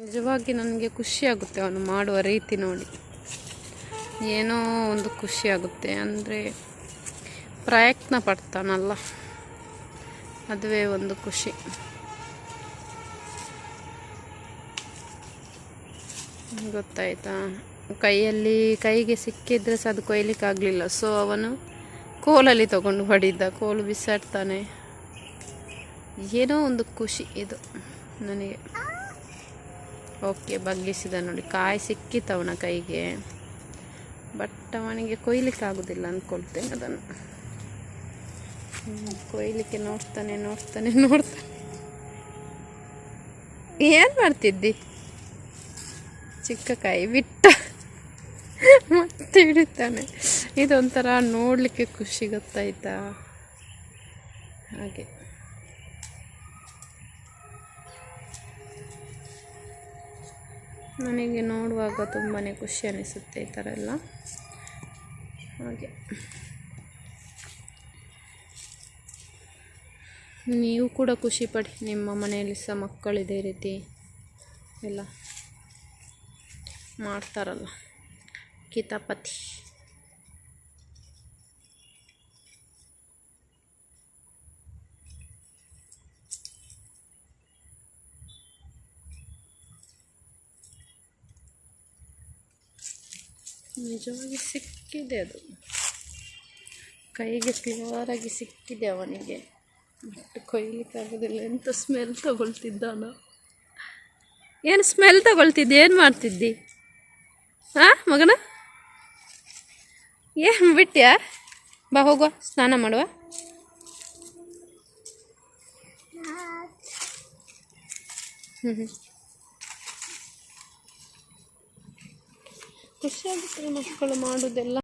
ನಿಜವಾಗಿ ನನಗೆ ಖುಷಿಯಾಗುತ್ತೆ ಅವನು ಮಾಡುವ ರೀತಿ ನೋಡಿ. ಏನೋ ಒಂದು ಖುಷಿಯಾಗುತ್ತೆ ಅಂದರೆ ಪ್ರಯತ್ನ ಪಡ್ತಾನಲ್ಲ. ಅದುವೇ ಒಂದು ಖುಷಿ. ಗೊತ್ತಾಯ್ತಾ? ಕೈಯಲ್ಲಿ ಕೈಗೆ ಸಿಕ್ಕಿದ್ರೆ ಸಹ ಅದು ಕೊಯ್ಲಿಕ್ಕಾಗಲಿಲ್ಲ. ಸೊ ಅವನು ಕೋಲಲ್ಲಿ ತಗೊಂಡು ಹೊಡಿದ್ದ ಕೋಲು ಬಿಸಾಡ್ತಾನೆ. ಏನೋ ಒಂದು ಖುಷಿ ಇದು ನನಗೆ. ಓಕೆ, ಬಗ್ಗಿಸಿದ ನೋಡಿ. ಕಾಯಿ ಸಿಕ್ಕಿತ್ತು ಅವನ ಕೈಗೆ. ಬಟ್ ಅವನಿಗೆ ಕೊಯ್ಲಿಕ್ಕಾಗೋದಿಲ್ಲ ಅಂದ್ಕೊಳ್ತೇನೆ ಅದನ್ನು. ಕೊಯ್ಲಿಕ್ಕೆ ನೋಡ್ತಾನೆ ನೋಡ್ತಾನೆ ನೋಡ್ತಾನೆ. ಏನು ಮಾಡ್ತಿದ್ದಿ? ಚಿಕ್ಕ ಕಾಯಿ ಬಿಟ್ಟ. ಮತ್ತೆ ಹಿಡಿತಾನೆ ಇದೊಂಥರ ನೋಡಲಿಕ್ಕೆ ಖುಷಿ ಗೊತ್ತಾಯ್ತಾ? ಹಾಗೆ. ನನಗೆ ನೋಡುವಾಗ ತುಂಬಾ ಖುಷಿ ಅನಿಸುತ್ತೆ ಈ ಥರ ಎಲ್ಲ. ಹಾಗೆ. ನೀವು ಕೂಡ ಖುಷಿ ಪಡಿ, ನಿಮ್ಮ ಮನೆಯಲ್ಲಿ ಸಹ ಇದೇ ರೀತಿ ಎಲ್ಲ ಮಾಡ್ತಾರಲ್ಲ. ಕಿತಾಪತಿ. ನಿಜವಾಗಿ ಸಿಕ್ಕಿದೆ ಅದು. ಕೈಗೆ ಕ್ಲಿಯರಾಗಿ ಸಿಕ್ಕಿದೆ ಅವನಿಗೆ. ಬಟ್ ಕೊಯ್ಲಿಕ್ಕಾಗೋದಿಲ್ಲ ಎಂಥ ಸ್ಮೆಲ್ ತಗೊಳ್ತಿದ್ದಾನ. ಏನು ಸ್ಮೆಲ್ ತಗೊಳ್ತಿದ್ದೆ? ಏನು ಮಾಡ್ತಿದ್ದಿ? ಹಾಂ ಮಗನ? ಏನು ಬಿಟ್ಟ್ಯಾ ಬಾ ಹೋಗುವ ಸ್ನಾನ ಮಾಡುವ. ಹ್ಞೂ ಹ್ಞೂ ಖುಷಿಯಾಗುತ್ತೆ ಮಕ್ಕಳು ಮಾಡೋದೆಲ್ಲ